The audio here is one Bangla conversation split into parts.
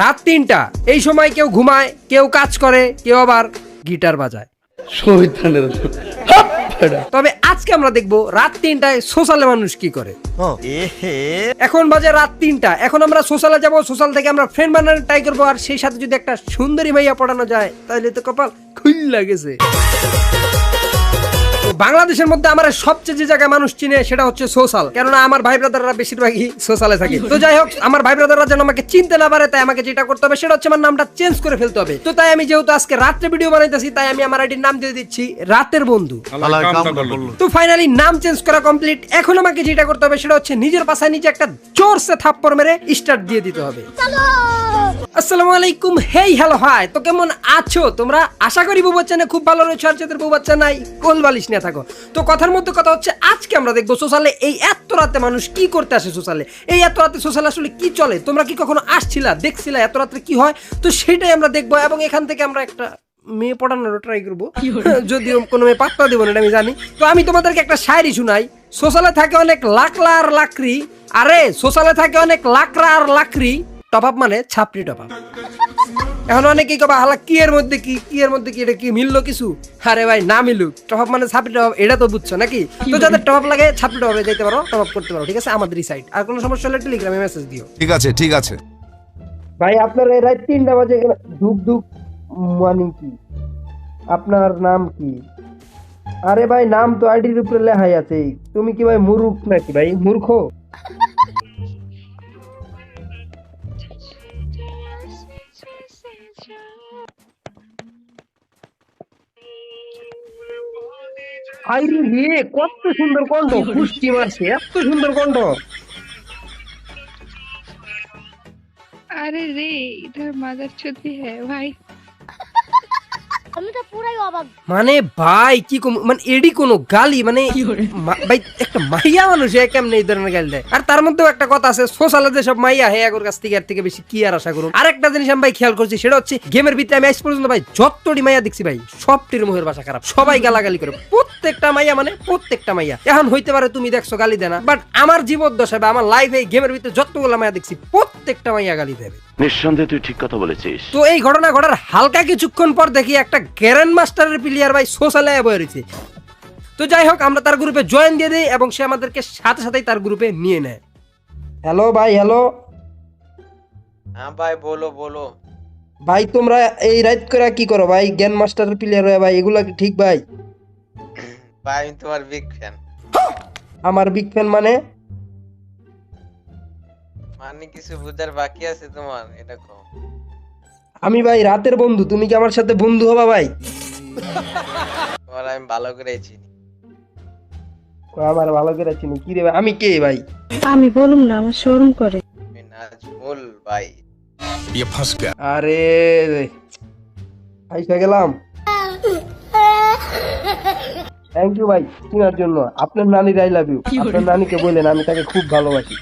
রাত তিনটা এই সময় কেউ ঘুমায় কেউ কাজ করে কেউ আবার গিটার বাজায়। তবে আজকে আমরা দেখব রাত তিনটায় সোশ্যালে মানুষ কি করে। এখন বাজে রাত তিনটা এখন আমরা সোশ্যালে যাব সোশ্যাল থেকে আমরা ফ্রেন্ড বানানোর ট্রাই করব আর সেই সাথে যদি একটা সুন্দরী ভাইয়া পড়ানো যায় তাহলে তো কপাল খুল্লা গেছে। তো বাংলাদেশের মধ্যে আমার সবচেয়ে যে জায়গায় মানুষ চিনে সেটা হচ্ছে সোশ্যাল। কেননা আমার ভাই ব্রাদাররা বেশিরভাগই সোশ্যালে থাকে। তো যাই হোক আমার ভাই ব্রাদাররা যেন আমাকে চিনতে না পারে তাই আমাকে যেটা করতে হবে সেটা হচ্ছে আমার নামটা চেঞ্জ করে ফেলতে হবে। তো তাই আমি যেহেতু আজকে রাত্রে ভিডিও বানাইতেছি তাই আমি আমার আইডির নাম দিয়ে দিচ্ছি রাতের বন্ধু। তো ফাইনালি নাম চেঞ্জ করা কমপ্লিট এখন আমাকে যেটা করতে হবে সেটা হচ্ছে নিজের পাশায় নিজে একটা জোরসে থাপ্পড় মেরে স্টার্ট দিয়ে দিতে হবে। আসসালামু আলাইকুম। হেই হ্যালো হাই তো কেমন আছো তোমরা? আশা করি বউ বাচ্চা না খুব ভালো রয়েছে আর যাদের বউ বাচ্চা নাই কোল বালিশ নিয়ে থাকো। তো কথার মধ্যে কথা হচ্ছে আজকে আমরা দেখব সোশ্যালে এই এত রাতে মানুষ কি করতে আসে সোশ্যালে? এই এত রাতে সোশ্যালে আসলে কি চলে? তোমরা কি কখনো আসছিলা দেখছিলা এত রাত্রে কি হয়? তো সেটাই আমরা দেখব এবং এখান থেকে আমরা একটা মেয়ে পড়ানোর ট্রাই করব। যদিও কোনো মেয়ে পাত্তা দেবো না এটা আমি জানি। তো আমি তোমাদেরকে একটা শায়রি শুনাই। সোশ্যালে থাকে অনেক লাকলা আর লাকড়ি। আরে সোশ্যালে থাকে অনেক লাকড়া আর লাকড়ি। টপ আপ মানে ছাপড়ি টপ আপ। এখন অনেকেই কবা হালা কি এর মধ্যে কি? কি এর মধ্যে কি? এটা কি মিললো কিছু? আরে ভাই না মিলুক। টপ আপ মানে ছাপড়ি টপ এটা তো বুঝছ নাকি? তো যাদের টপ আপ লাগে ছাপড়ি টপ যেতে পারো টপ আপ করতে পারো ঠিক আছে? আমাদেরই সাইড আর কোনো সমস্যা হলে টেলিগ্রামে মেসেজ দিও। ঠিক আছে ঠিক আছে। ভাই আপনার এই রাত তিনটা বাজে ধুক ধুক মর্নিং কি আপনার নাম কি? আরে ভাই নাম তো আইডির উপরে লেখাই আছে। তুমি কি ভাই মূর্খ নাকি ভাই? মূর্খ? আইরে রে কত সুন্দর কণ্ঠ পুষ্টি মারছে এত সুন্দর কণ্ঠ আরে রে ইধার মাদার ছুটি হ্যাঁ ভাই। আমি তো পুরাই অবাক। মানে ভাই কি কম মানে এডি কোন গালি মানে ভাই একটা মাইয়া মানুষ এ কেমনে এই ধরনের গালি দেয়? আর তার মধ্যেও একটা কথা আছে সোশ্যালে যে সব মাইয়া হে আগর কাছ থেকে এর থেকে বেশি কি আর আশা করুন? আর একটা জিনিস আমি ভাই খেয়াল করছি সেটা হচ্ছে গেমের ভিতরে আমি আজ পর্যন্ত ভাই যতটি মাইয়া দেখছি ভাই সবটির মুখের ভাষা খারাপ। সবাই গালাগালি করে। প্রত্যেকটা মাইয়া মানে প্রত্যেকটা মাইয়া। এখন হইতে পারে তুমি দেখছ গালি দেনা বাট আমার জীবদ্দশায় বা আমার লাইফে গেমের ভিতরে যতগুলো মাইয়া দেখছি প্রত্যেকটা মাইয়া গালি দেবে নিঃসন্দেহে তুই ঠিক কথা বলেছিস। তো এই ঘটনা ঘটার হালকা কিছুক্ষণ পর দেখি একটা গ্যারেন মাস্টারের প্লেয়ার ভাই সোশ্যাল বয়ে রয়েছে। তো যাই হোক আমরা তার গ্রুপে জয়েন দিয়ে দিই এবং সে আমাদেরকে সাথে সাথেই তার গ্রুপে নিয়ে নেয়। হ্যালো ভাই হ্যালো। হ্যাঁ ভাই বলো বলো। ভাই তোমরা এই রাইত করে কি করো ভাই? গ্যান মাস্টারের প্লেয়ার হয়ে ভাই এগুলা কি ঠিক ভাই? ভাই তোমার বিগ ফ্যান আমার বিগ ফ্যান মানে? মানে কিছু বুঝার বাকি আছে তোমার এটা কও আমি ভাই রাতের বন্ধু তুমি কি আমার সাথে বন্ধু হবা ভাই তোমার আমি ভালো করে চিনি আমার ভালো করে চিনি কি রে ভাই আমি কে ভাই আমি বলুম না আমার শোরুম করে তুমি নাজমুল ভাই ये फंस गया আরে আইসা গেলাম থ্যাংক ইউ ভাই চিনার জন্য আপনার নানির আই লাভ ইউ আপনার নানিকে বললেন আমি তাকে খুব ভালোবাসি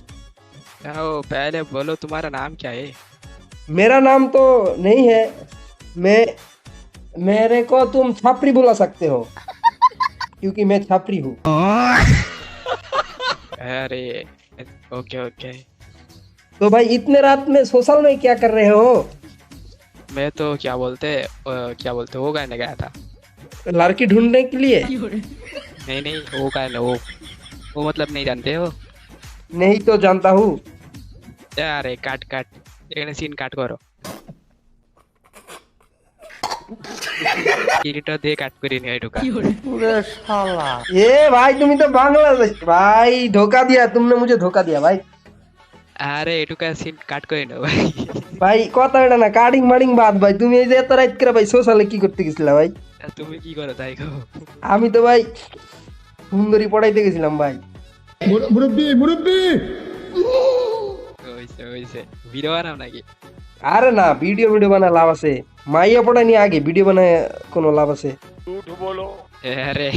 आओ पहले बोलो तुम्हारा नाम क्या है? मेरा नाम तो नहीं है। मैं मेरे को तुम छापरी बुला सकते हो क्योंकि मैं छापरी हूँ। अरे ओके ओके। तो भाई इतने रात में सोशल में क्या कर रहे हो? मैं तो क्या बोलते क्या बोलते वो गाने गया था। लड़की ढूँढने के लिए? नहीं नहीं वो गाने वो वो मतलब नहीं जानते हो? नहीं तो जानता हूँ अरे काट काट এখানে সিন কাট করো কিরিটা দিয়ে কাট করে নিয়ে ঢুকা ए भाई तुम तो बांग्लादेश भाई धोखा दिया तुमने मुझे धोखा दिया भाई আরে এটুকা সিন কাট করে নাও ভাই ভাই কথা এটা না কাটিং মাডিং বাদ ভাই তুমি এই যে এত রাইট করে ভাই সোশ্যালে কি করতে গেছিলা ভাই তুমি কি করো তাই গো আমি তো ভাই সুন্দরী পড়াইতে গেছিলাম ভাই হইছে হইছে ভিডিও বানাও নাকি? আরে না ভিডিও ভিডিও বানায় লাভ আছে। মাইয়া পড়া নিয়ে আগে ভিডিও বানায় কোনো লাভ আছে। আরে।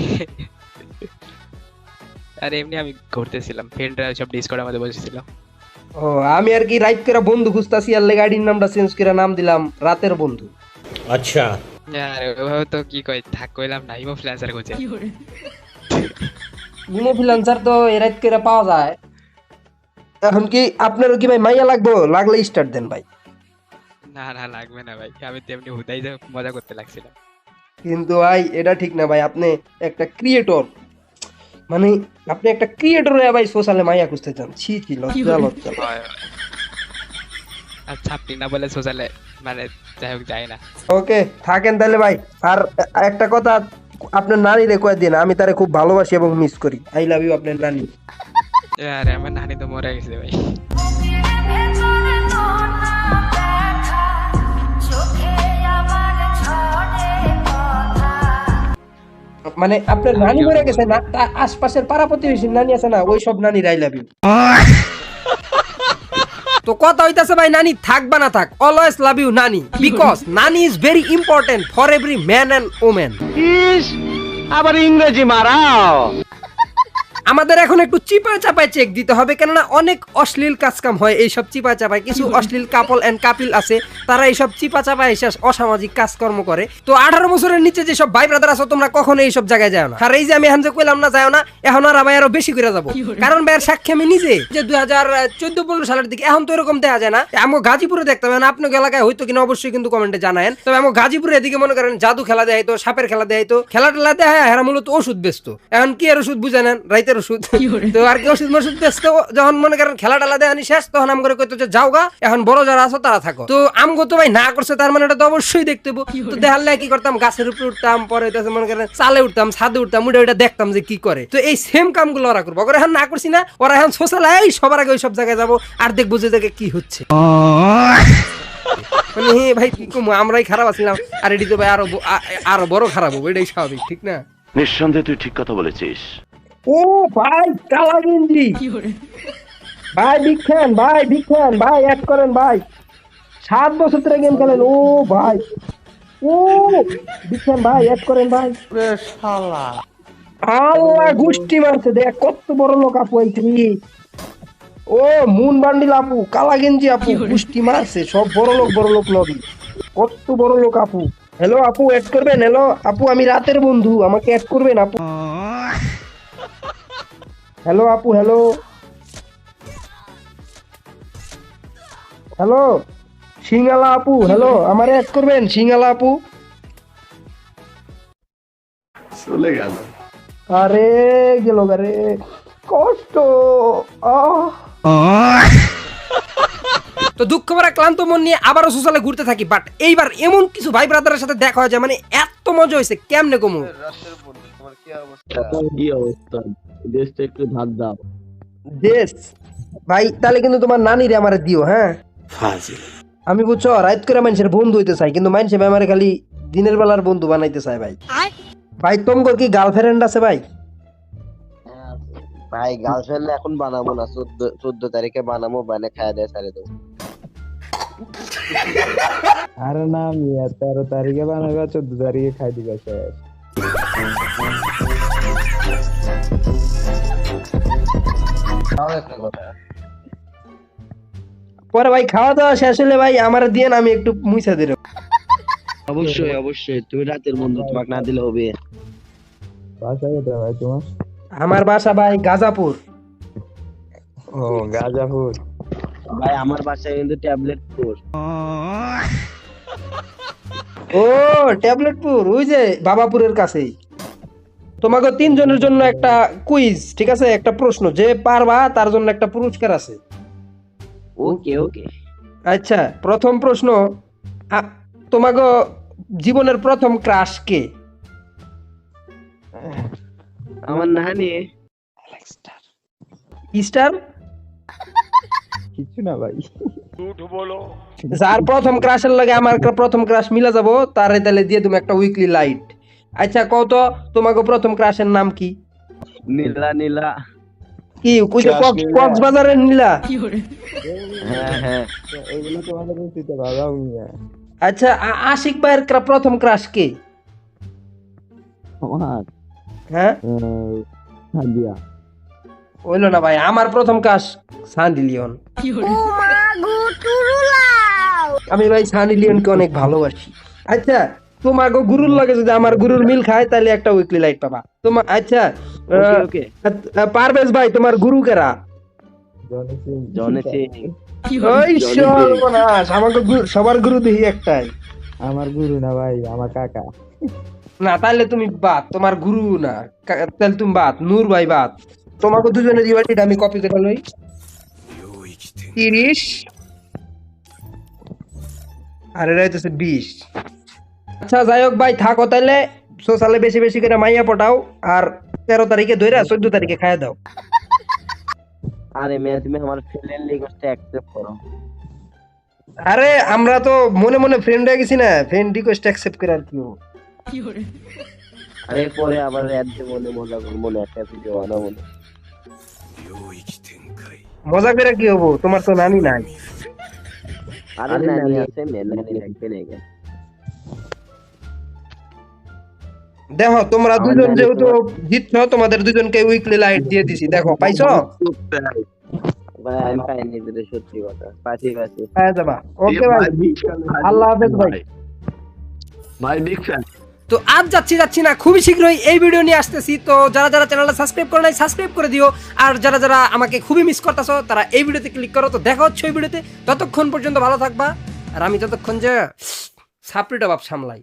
আরে এমনি আমি ঘুরতেছিলাম। ফ্রেন্ডরা সব ডিসকর্ডের মধ্যে বসেছিল ও আমি আর কি রাইট করে বন্ধু খুঁজতাছি আর গাড়ির নামটা চেঞ্জ করে নাম দিলাম রাতের বন্ধু। আচ্ছা। আরে ওইভাবে তো কি কই থাক কইলাম না ইমো খুঁজে। ইমো ফ্রিল্যান্সার তো এ রাইট করে পাওয়া যায়। এখন কি আপনারও কি ভাই মাইয়া লাগবো? লাগলে স্টার্ট দেন ভাই। না না লাগবে না ভাই। আমি তেমনি হুদাই যে মজা করতে লাগছিলাম। কিন্তু ভাই এটা ঠিক না ভাই। আপনি একটা ক্রিয়েটর মানে আপনি একটা ক্রিয়েটর হয়ে ভাই সোশ্যালে মাইয়া খুঁজতে চান। ছি ছি লজ্জা লজ্জা। আচ্ছা আপনি না বলে সোশ্যালে মানে যাই হোক যাই না। ওকে থাকেন তাহলে ভাই। আর একটা কথা আপনার নানি রে কয়ে দিন আমি তারে খুব ভালোবাসি এবং মিস করি। আই লাভ ইউ আপনার নানি। আরে আমার নানি তো মরে গেছে ভাই। মানে আপনার নানি মরে গেছে না আশপাশের পাড়া প্রতিবেশীর নানি আছে না ওই সব নানি আই লাভ ইউ তো কথা হইতাছে ভাই, নানি থাকবা না থাক always love you nani because nani is very important for every man and women আবার ইংরেজি মারাও। আমাদের এখন একটু চিপায় চাপায় চেক দিতে হবে কেননা অনেক অশ্লীল কাজকাম হয় এইসব চিপা চাপায় কিছু অশ্লীল কাপল এন্ড কাপিল আছে তারা এইসব চিপা চাপায় এসে অসামাজিক কাজকর্ম করে। তো আঠারো বছরের নিচে যেসব ভাই ব্রাদার আছো তোমরা কখনো এইসব জায়গায় যাও না। আর এই যে আমি এখন যে কইলাম না যাও না এখন আর আমি আরও বেশি করে যাব। কারণ ভাইয়ের সাক্ষী আমি নিজে। যে দুই হাজার চোদ্দ পনেরো সালের দিকে এখন তো এরকম দেখা যায় না। আমি গাজীপুরে দেখতে পাবেন আপনার এলাকায় হয়তো কিনা অবশ্যই কিন্তু কমেন্টে জানায়েন। তবে আমি গাজীপুরে এদিকে মনে করেন জাদু খেলা দেয় তো সাপের খেলা দেয় তো খেলা টেলা দেয় হেরা মূলত ওষুধ ব্যস্ত এখন কি আর ওষুধ বুঝে নেন? ওষুধ। তো আর কি ওষুধ বেচতো যখন মনে করেন খেলা টেলা দেয় আনি শেষ তখন আম করে কইতো যে যাও গা এখন বড় যারা আছো তারা থাকো। তো আমগো তো ভাই না করছে তার মানে এটা তো অবশ্যই দেখতে। তো দেখালে কি করতাম? গাছের উপরে উঠতাম পরে মনে করেন চালে উঠতাম ছাদে উঠতাম ওটা ওইটা দেখতাম যে কি করে। তো এই সেম কামগুলো ওরা করব। ওরা এখন না করছি না ওরা এখন সোশ্যাল এই সবার আগে ওই সব জায়গায় যাব আর দেখব যে দেখে কি হচ্ছে। মানে হে ভাই আমরাই খারাপ আছিলাম আর এটি তো ভাই আরও আরও বড় খারাপ হবে এটাই স্বাভাবিক ঠিক না? নিঃসন্দেহে তুই ঠিক কথা বলেছিস। ও ভাই কালা গেঞ্জি ভাই বিগ ফ্যান ভাই বিগ ফ্যান ভাই অ্যাড করেন ভাই। সাত বছর ধরে গেম খেলেন ও ভাই। ও বিগ ফ্যান ভাই অ্যাড করেন ভাই। আল্লাহ গুষ্টি মারছে দেখ কত বড় লোক আপু এই তুমি। ও মুন বান্ডিল আপু কালা গেঞ্জি আপু গুষ্টি মারছে সব বড় লোক বড় লোক লবি কত বড় লোক আপু। হ্যালো আপু অ্যাড করবেন? হ্যালো আপু আমি রাতের বন্ধু আমাকে অ্যাড করবেন আপু। হ্যালো আপু হ্যালো হ্যালো সিঙ্গালা আপু হ্যালো আমার অ্যাড করবেন সিঙ্গালা আপু চলে গেল। আরে গেল আরে কষ্ট। তো দুঃখ ভরা ক্লান্ত মন নিয়ে আবারও সোশ্যালে ঘুরতে থাকি বাট এইবার এমন কিছু ভাই ব্রাদারের সাথে দেখা হয় যে মানে এত মজা হয়েছে কেমনে কমু? রাতের বন্ধু তোমার কি অবস্থা? কি অবস্থা? দেশটা একটু ধার দাও। দেশ? ভাই তাহলে কিন্তু তোমার নানি রে আমার দিও হ্যাঁ? আমি বুঝছ রাত করে মানুষের বন্ধু হইতে চাই কিন্তু মানুষের আমার খালি দিনের বেলার বন্ধু বানাইতে চায় ভাই। ভাই তোমার কি গার্লফ্রেন্ড আছে ভাই? ভাই গার্লফ্রেন্ড এখন বানাবো না চোদ্দ চোদ্দ তারিখে বানাবো বানে খায় দেয় সারে দেবো। আরে না মিয়া তেরো তারিখে বানাবে চোদ্দ তারিখে খাই দিবে পরে ভাই খাওয়া দাওয়া শেষ হলে ভাই আমার দিয়ে আমি একটু মুইসা দিল অবশ্যই অবশ্যই। তুমি রাতের বন্ধু তোমাকে না দিলে হবে। বাসা কোথায় ভাই তোমার? আমার বাসা ভাই গাজাপুর। ও গাজাপুর। ভাই আমার বাসায় কিন্তু ট্যাবলেট কোর্স ও ট্যাবলেটপুর ওই যে বাবাপুরের কাছেই। তোমাকে তিনজনের জন্য একটা কুইজ ঠিক আছে? একটা প্রশ্ন যে পারবা তার জন্য একটা পুরস্কার আছে। ওকে ওকে। আচ্ছা প্রথম প্রশ্ন তোমাকে জীবনের প্রথম ক্রাশ কে? আমার নানি। স্টার কিছু না ভাই। যার প্রথম ক্রাশের লাগে আমার প্রথম ক্রাশ মিলা যাব তারে তাহলে দিয়ে তুমি একটা উইকলি লাইট আচ্ছা কত তোমাকে প্রথম ক্রাশের নাম কি? নীলা নীলা। কি কক্স- কক্সবাজারের নীলা? হ্যাঁ হ্যাঁ। তোমাদের মিয়া আচ্ছা আশিক ভাইয়ের ক্রা- প্রথম ক্রাশ কে? আমার? হ্যাঁ? সাদিয়া হইল না ভাই আমার প্রথম ক্রাশ সানি লিওন। আমি ভাই সানি লিওনকে অনেক ভালোবাসি। আচ্ছা তোমাকে গুরুর লাগে যদি আমার গুরুর মিল খায় তাহলে একটা উইকলি লাইট পাবা। তোমার আচ্ছা পারভেজ ভাই তোমার গুরু কেরা? সবার গুরু দেখি একটাই। আমার গুরু না ভাই আমার কাকা। না তাহলে তুমি বাদ তোমার গুরু না। তাহলে তুমি বাদ নূর ভাই বাদ। তোমাকে দুজনের ইউআইডিটা আমি কপি করে লই। তিরিশ। আর এটা হইতেছে বিশ। আচ্ছা যাই হোক ভাই থাকো তাহলে সোশ্যালে বেশি বেশি করে মাইয়া পটাও আর তেরো তারিখে ধরে চোদ্দ তারিখে খাইয়া দাও। আরে মেয়ে তুমি আমার ফ্রেন্ড রিকোয়েস্টটা অ্যাকসেপ্ট করো। আরে আমরা তো মনে মনে ফ্রেন্ড হয়ে গেছি না। ফ্রেন্ড রিকোয়েস্ট অ্যাকসেপ্ট করে আর কি হব? আরে পরে আবার অ্যাড দিয়ে মনে মজা করব না একটা ভিডিও বানাবো মজা করে কি হব? তোমার তো নানি নাই। আরে নানি আছে মেয়ে নানি রাখবে নাকি? দেখো তোমরা দুজন যেহেতু জিতছো তোমাদের দুজনকে উইকলি লাইট দিয়ে দিছি। দেখো পাইছো? তো আজ যাচ্ছি যাচ্ছি না খুবই শীঘ্রই এই ভিডিও নিয়ে আসতেছি। তো যারা যারা চ্যানেলটা সাবস্ক্রাইব করে নাই সাবস্ক্রাইব করে দিও। আর যারা যারা আমাকে খুবই মিস করতেছো তারা এই ভিডিওতে ক্লিক করো। তো দেখা হচ্ছে ওই ভিডিওতে ততক্ষণ পর্যন্ত ভালো থাকবা। আর আমি ততক্ষণ যে সাপড়িটা বাপ সামলাই।